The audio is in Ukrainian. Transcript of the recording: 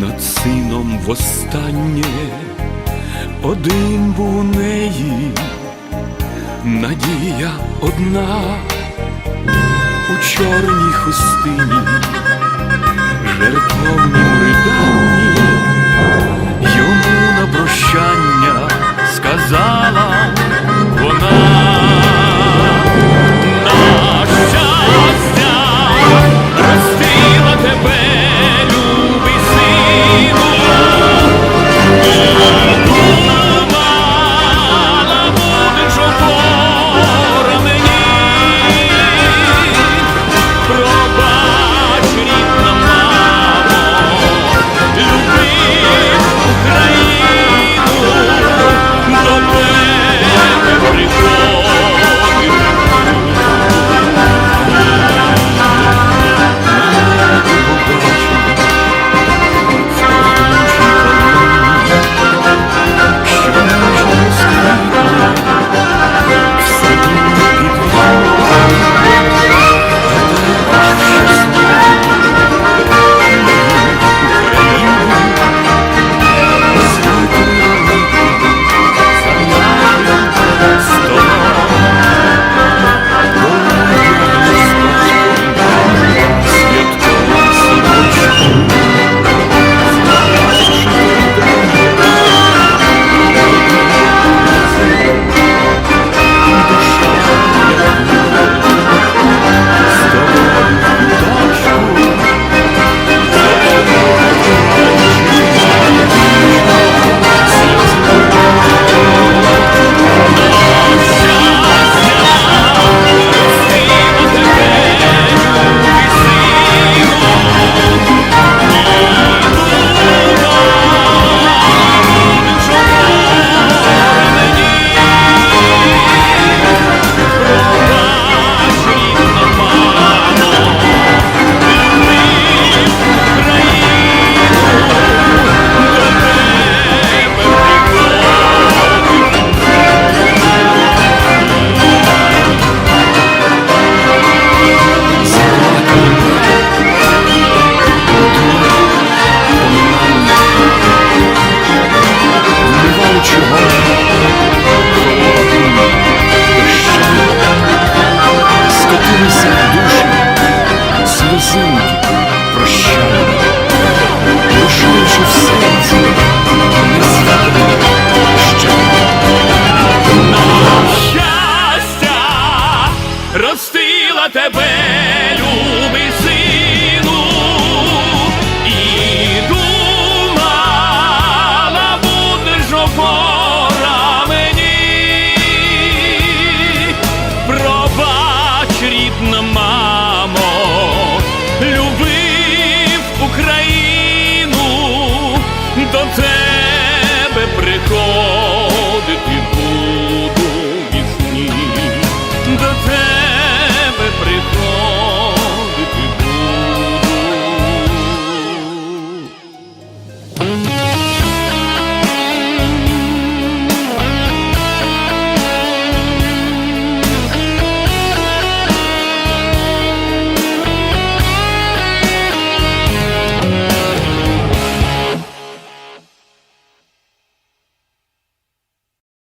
над сином востаннє, один був у неї, надія одна. У чорній хустині, сльозинки до тебе приходив.